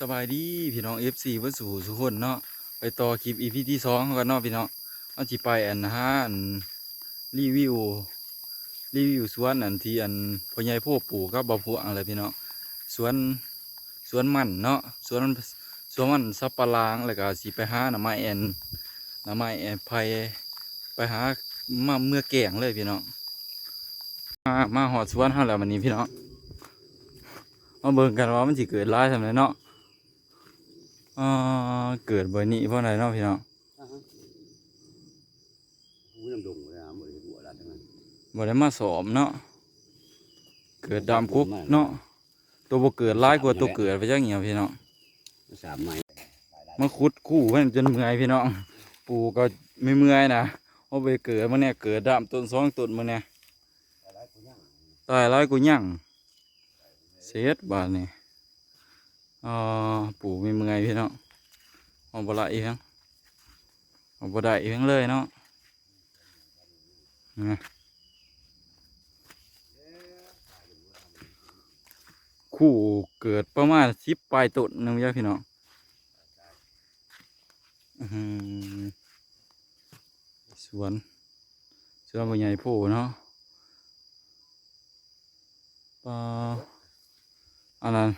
สบายดีพี่น้อง FC เพื่อสู่สุกคนเนาะไปต่อคลิป EP ที่สองกันเนาะพี่น้องเอาจิไปอันนะฮะอันรีวิวรีวิวสวนอันที่อันพ่อใหญ่พ่อปู่กับบ่พวงอะไรพี่น้องสวนสวนมันเนาะสวนสวนมันสับปะรางแล้วก็สิไปหาหน่อไม้แอนหน่อไม้แอนไผ่ไปหามาเมื่อแกงเลยพี่น้องมามาหอดสวนเฮาแล้ววันนี้พี่น้องมาเบิ่งกันว่ามันสิเกิดร้ายทำไรเนาะ อ่าเกิดบ่นี้เพราะอะไรเนาะพี่น้องหูน้ำดงเลยอะบ่ได้หัวละทั้งนั้นบ่ได้มาสอมเนาะเกิดดำกุกเนาะตัวบ่เกิดร้ายกว่าตัวเกิดไปจังเงี้ยพี่น้องสามไม้มาขุดคู่เพิ่นจนเมื่อยพี่น้อง ปู่ก็ไม่เมื่อยนะเอาไปเกิดมาเนี่ยเกิดดำต้นสองต้นมาเนี่ยตายร้ายกูยั่งเสียดบาดนี่ อ่าปู่ไม่เมื่อยพี่เน้องเอาบ่ละอีกครั้งเอาบ่ได้อีกครั้งเลยเนาะนะคู่เกิดประมาณสิบปลายต้นนึงจ้ะพี่เน้องอื้อหือสวนสวนใหญ่โพเนาะปลาอันนั้น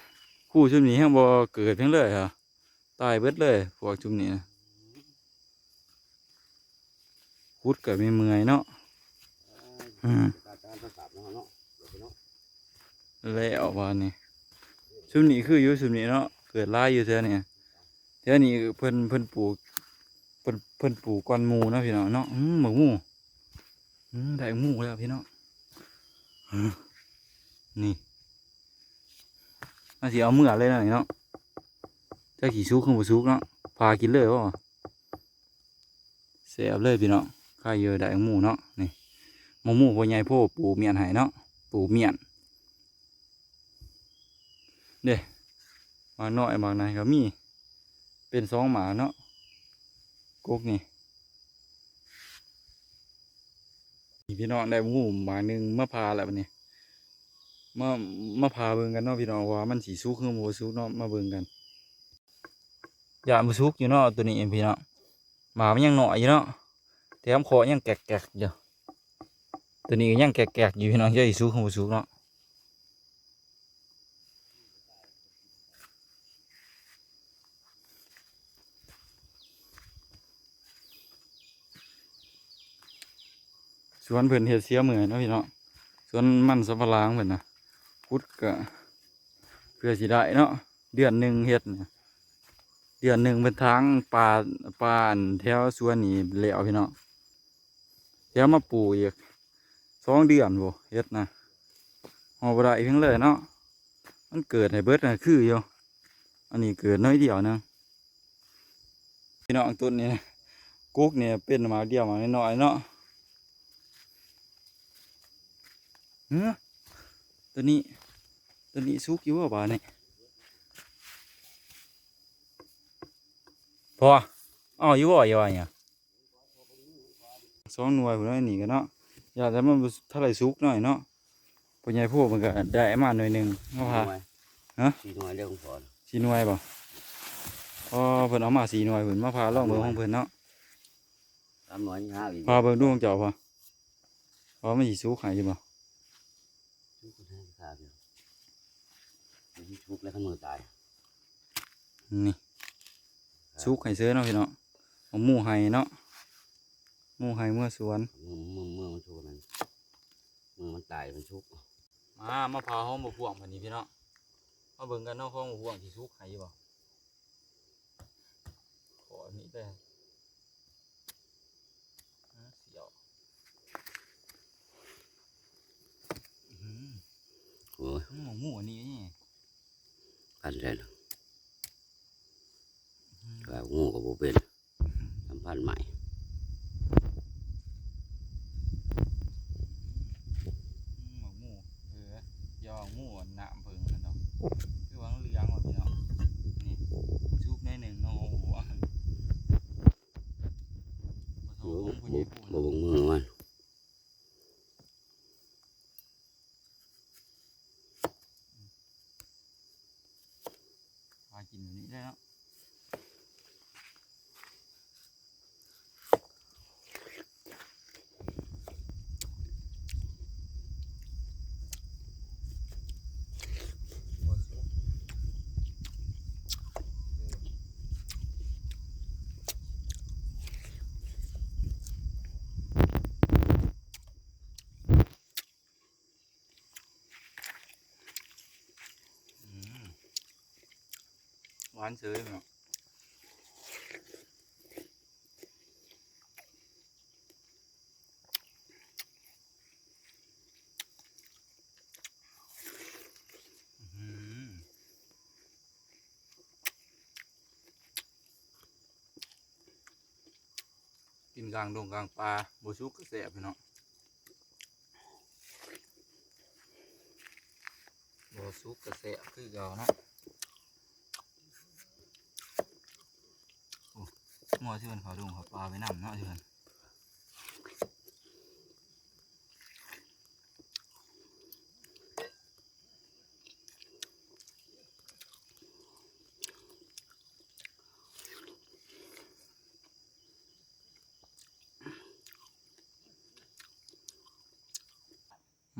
คู่ชุมนี้ยังบ่เกิดเพียงเลยเหรอตายเบิดเลยพวกชุมนี้นะคุดกับมีเมื่อยเนาะอืมตาตาตาสามาเนี่ยวไปเนาะแล้วบานนี้ชุมนี้คืออยู่ชุมนี้เนาะเกิดหลายอยู่เท่านี้เท่านี้เพิ่นเพิ่นปลูกเพิ่นเพิ่นปลูกก้อนมูเนาะพี่น้องเนาะหมูหมูได้หมูแล้วพี่น้องนี่ น่าสิเอาเมื่อเลยนะนี่เนาะจะขี่ซุกขึ้นบ่ซุกเนาะพากินเลยบ่เสียบเลยพี่เน้องข้าเยอะได้หมูเนาะนี่หมูหมูพ่อใหญ่พ่อปูเมียนให้เนาะปูเมียนเด้หมากน้อยหมากไหนก็มี เป็นสองหมาเนาะกกนี่นี่พี่น้องได้หมูหมาหนึ่งมาพาแล้วบัดนี้ มามาพาเบิ่งกันเนาะพี่น้องว่ามันสีสุกหรือบ่สุกเนาะมาเบิ่งกันอย่าบ่สุกอยู่เนาะตัวนี้พี่น้องหมามันยังหน่อยอยู่เนาะแถมคอยังแกกๆอยู่ตัวนี้ยังแกกๆอยู่พี่น้องจะสิสุกหรือบ่สุกเนาะสวนเพิ่นเฮ็ดเสียเหมือนเนาะพี่เนาะสวนมันสำปะหลังเพิ่นนะ พุดก็เพื่อสิได้เนาะเดือนหนึ่งเฮ็ดเดือนหนึ่งเป็นทางป่าป่าแถวสวนนี่แล้วพี่เนาะแถวมาปลูกอีกสองเดือนบ่เฮ็ดนะหอบได้เพียงเลยเนาะมันเกิดให้เบิดนะคืออยู่อันนี้เกิดน้อยเดียวนึงพี่น้องต้นนี้กุ๊กเนี่ยเป็นมาเดียวมากน้อยเนาะเฮ้อตัวนี้ ตัวนี้สุกอยู่ว่าบาเนี่ยพออ๋ออยู่บ่อยู่ว่าเนี่ยสองหน่วยผมได้หนีกันเนาะอย่าแต่มันบ่เท่าไหรสุกหน่อยเนาะปัญญาพวกมันก็ได้มาหน่วยหนึ่งมาพาฮะสี่หน่วยเรื่องก่อนสี่หน่วยป่ะพอเพิ่นเอามาสี่หน่วยเพิ่นมาพาล่องเบิ่งของเพิ่นเนาะสามหน่วยห้าอีกพาเบิ่งดูของเจ้าพอพอมันสิสุกใหายอยู่บ่ชุกคนให้ขาดอยู่มี ชุกแล้วทั้งมือตาย นี่สุกให้เสื้อเนาะพี่เนาะเอาหมูให้เนาะหมูให้เมื่อสวนมือมือมือมันชุกมันมือมันตายมันชุกมามาพาห้องมาพ่วงพันนี้พี่เนาะมาเบิ่งกันเนาะห้องมาพ่วงที่สุกให้อยู่บ่ขออันนี้ได้อ่าเสียวอื้อหือ โอ้ย หมูหมูอันนี้นี่ พั 15 minutes. หวานเฉยเนาะกินกลางดงกลางปลาบชุกก็แสบพี่เนาะบชุกก็แสบคือเก่านะ หม้อที่มันเขาดุงเขาปลาไปนำเนาะที่มัน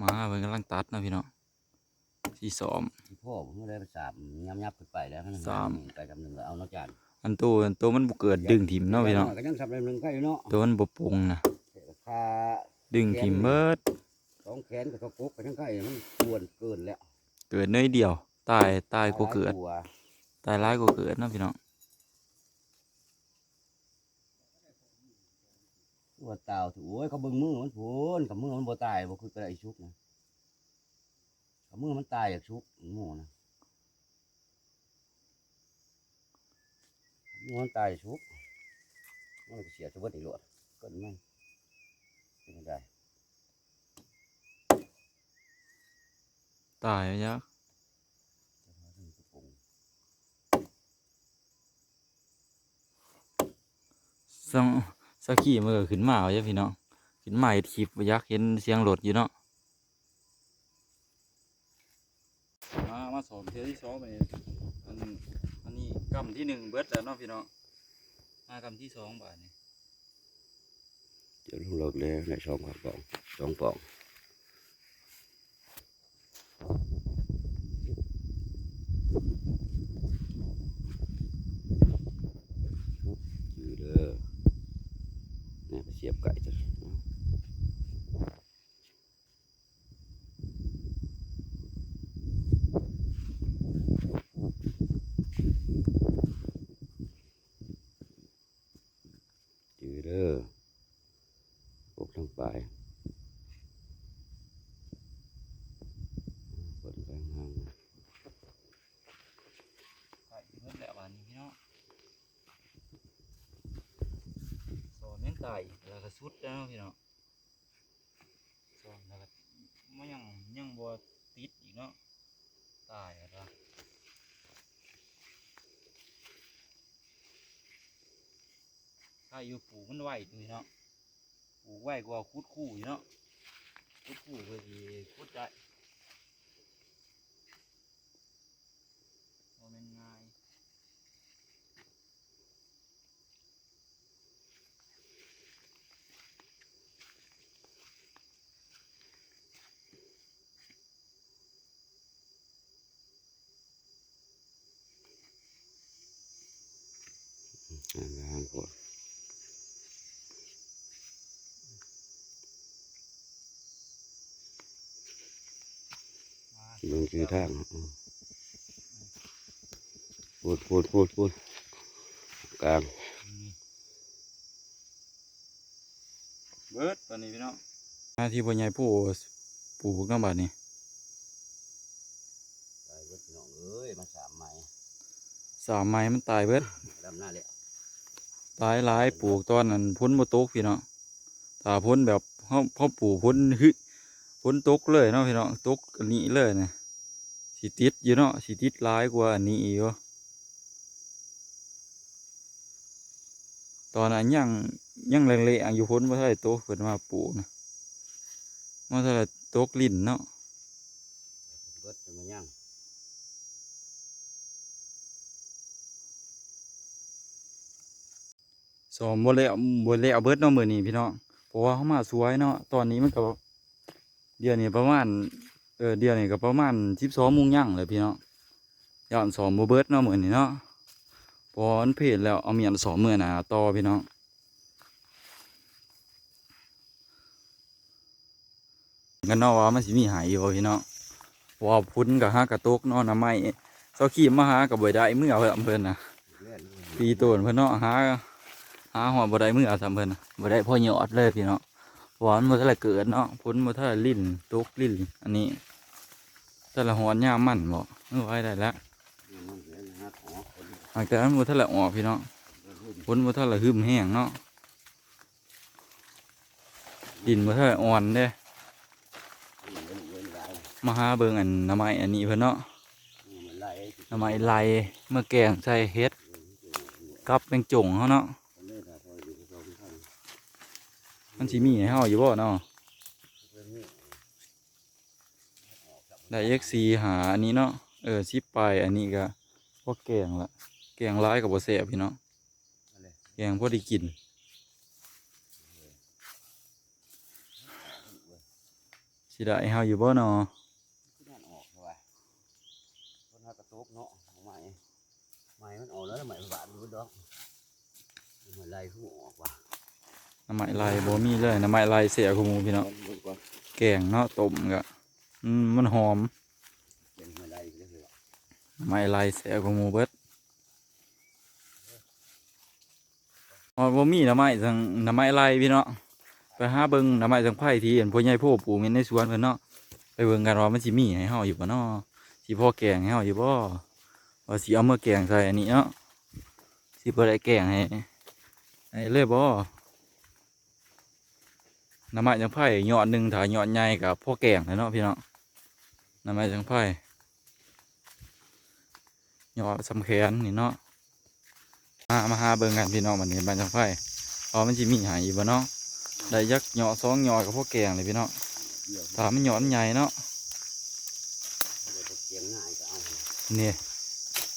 มาเป็นกำลังตัดนะพี่เนาะที่สอม พ่อผมก็เลยไปสามยับยับขึ้นไปแล้วสาม ไปจำหนึ่งก็เอานอกจาน อันตัวอันตัวมันบ่เกิดดึงถิ่มเนาะพี่เนาะก็ยังสับหนึ่งก็อยู่เนาะตัวมันบ่ปรุงนะค่าดึงถิ่มเบิดสองแขนกับกระปุกก็ยังใกล้มันกวนเกินแล้ว เกิดเน้อยเดียวตายตายกว่าเกิดตัวตายร้ายกว่าเกิดเนาะพี่เนาะตัวเต่าถือโอ้ยเขาเบิ่งมือมันพูนกับมือมันบ่ตายบ่คือกระไรชุกนะกับมือมันตายอยากชุกหมูนะ มันตายชุกมันเสียชีวิตอีกหลวดก็ไม่เป็นได้ตายยักสังสักขี่มันก็ขึ้นมาเอาจ้ะพี่น้องขึ้นมาเห็ดคลิปยักเห็นเสียงรถอยู่เนาะมามาสองเทือที่สองไป กำที่หนึ่งเบิดแล้วเนาะพี่น้องมากำที่สองบาทนี่เดี๋ยวลูกเลิกเลยในช่องครับปองช่องปองอยู่เด้อเนี่ยไปเสียบไก่จ้ะอยู่เด้อพวกทั้งปลายเปิดไปห่าง ไก่เบิดแล้วบาทนี้พี่น้องสอนเน้นไต่แล้ว ก็สุดแล้วพี่น้องสอนแล้วก็มันยังยังบ่ติดอีกเนาะตายแล้วถ้าอยู่ปลูกมันไหวนี่เนาะปลูกไหวกว่าคุดคู่อยู่เนาะคุดคู่เพื่อที่คุดได้บ่แมันง่าย ห่างห่างกว่ามาเบิ่งคือทางอืมพูดพูดพูดพูดกลางนี่เบิดตอนนี้พี่น้องหน้าที่พ่อใหญ่ผู้ปลูกน้ำบาดนี่ตายเบิดพี่น้องเอ้ยมาสามไม้สามไม้มันตายเบิดดำหน้าเลย ตายหลายปลูกตอนนั้นพ้นบ่ตกพี่เน้องถ้าพ้นแบบเขาเขาปลูกพ้นฮึพ้นตกเลยเนาะพี่เน้องตกอันนี้เลยนะสิติดอยู่เนาะสิติดหลายกว่าอันนี้อีกตอนนั้นยังยังเละๆอยู่พ้นบ่ทันได้ตกเพิ่นมาปลูกนะมาทันได้ตกลิ้นเนาะเบิดจนมาย่าง สอมบ่แล้วบ่แล้วเบิดเนาะมื้อนี้พี่น้องเพราะว่าเฮามาสวยเนาะตอนนี้มันก็เดี๋ยวนี้ประมาณเออเดี๋ยวนี้ก็ประมาณ12โมงย่างเลยพี่น้องย้อนสอมบ่เบิดเนาะมื้อนี้เนาะเพอมันเพลแล้วเอาเมียนสอมมื้อหน้าต่อพี่น้องกันเนาะว่ามันสิมีหายอยู่บ่พี่น้องเพราะว่าพุ่นก็หากระตกเนาะน้ำไม้เซาขี้มาหาก็บ่ได้มื้อเอาเพิ่นน่ะเล่นปีโต้นเพิ่นเนาะหาหาหัวบ่ได้มือเอาสำเพิ่นน่ะบ่ได้พ่อยอดเลยพี่เนาะหวานบ่ทันละเกิดเนาะพ้นบ่ทันละลิ้นตกลิ้นอันนี้แต่ละหอนยามมันบ่เออไว้ได้แล้วมันเล่นหักออกนหากนั้นบ่ทันละออกพี่เนาะพ้นบ่ทันละหึมแห้งเนาะดินบ่ทันละอ่อนเด้เล่นเด้มาหาเบิ่งอันน้ำไม้อันนี้เพิ่นเนาะน้ำไม้ไหลเมื่อแกงใส่เฮ็ดกับแมงจงเฮาเนาะ เล่นพออยู่ตรงข้าง มันสิมีให้เฮาอยู่บ่เนาะได้เอ็กซีหาอันนี้เนาะเออชิปไปอันนี้ก็พวกแกงละแกงร้ายกับบ่แซ่บพี่เนาะแกงพอด้กินสิได้เฮาอยู่บ่เนาะกระตุกเนาะใหม่ใหม่มันออกแล้วใหม่บาดดูดอกมันไล่ผู้ออกว่ะ น้ำไม้ลายบ่มีเลยน้ำไม้ลายเสียกูหมูพี่เนาะดูก่อนแกงเนาะต้มก็อืมมันหอมเป็นมันไล่ก็คือน้ำไม้ลายเสียกูหมูเบิดอ๋อบ่มีน้ำไม้จังน้ำไม้ลายพี่เนาะไปหาเบิงน้ำไม้จังไผ่ที่เห็นพ่อใหญ่พ่อปลูกในสวนเพิ่นเนาะไปเบิ่งกันว่ามันสิมีให้เฮาอยู่บ่เนาะสิพ่อแกงให้เฮาอยู่บ่ว่าสิเอามาแกงใส่อันนี้เนาะสิบ่ได้แกงให้ให้เลยบ่ น้ำไม้จังไผ่ยอดหนึงถ้ายอดใหญ่ก็พอแกงแล้วเนาะพี่เนาะน้ำไม้จังไผ่ยอดสำแขนนี่เนาะมามาหาเบิ่งกันพี่น้องบัดนี้บ้านจังไผ่ว่ามันสิมีให้อยู่บ่เนาะได้ยักยอดสองยอดก็พอแกงเลยพี่เนาะเดี๋ยวถ้ามันยอดใหญ่เนาะเดี๋ยวเกียงง่ายก็เอานี่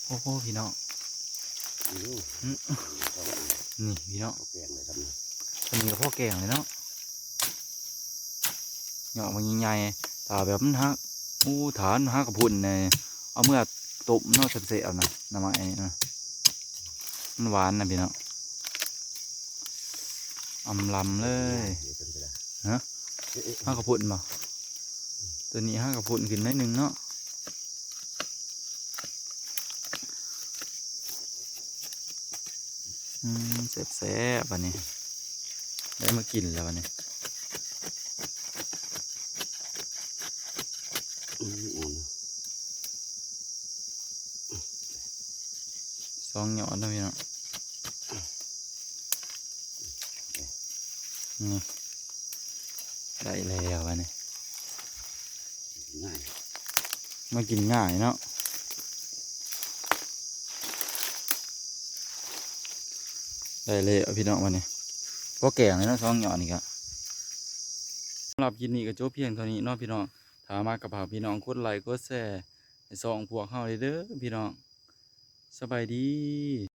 โอ้โหพี่น้องอืมอืมเอานี่พี่น้องเอาแกงเลยครับนี่อันนี้ก็พ่อแกงเลยเนาะ เหยาะมันใหญ่ๆถ้าแบบมันฮักอู้ฐานฮักกับพุ่นเนี่ยเอาเมื่อตบนาะเสียๆเอานะน้ำไม้นะมันหวานนะพี่เน้องอำลำเลยฮะเอ๊ะเอ๊ะฮักกับพุ่นบ่ตัวนี้ฮักกับพุ่นขึ้นได้หนึ่งเนาะอืมแซ่บๆอันนี้ได้มากินแล้ววันนี้ อืมอ่อน ส องหยอดนะพี่น้องนี่ได้แล้ววันนี้ง่ายมากินง่ายเนาะได้เลยพี่น้องวันนี้พอแกงเลยเนาะสองหยอดนี่ก็สำหรับคลิปนี้ก็จบเพียงเท่านี้เนาะพี่น้องถ้ามากกับพากพี่น้องกดไลค์กดแชร์ให้สองพวกเข้าเลยเด้อพี่น้อง สบายดี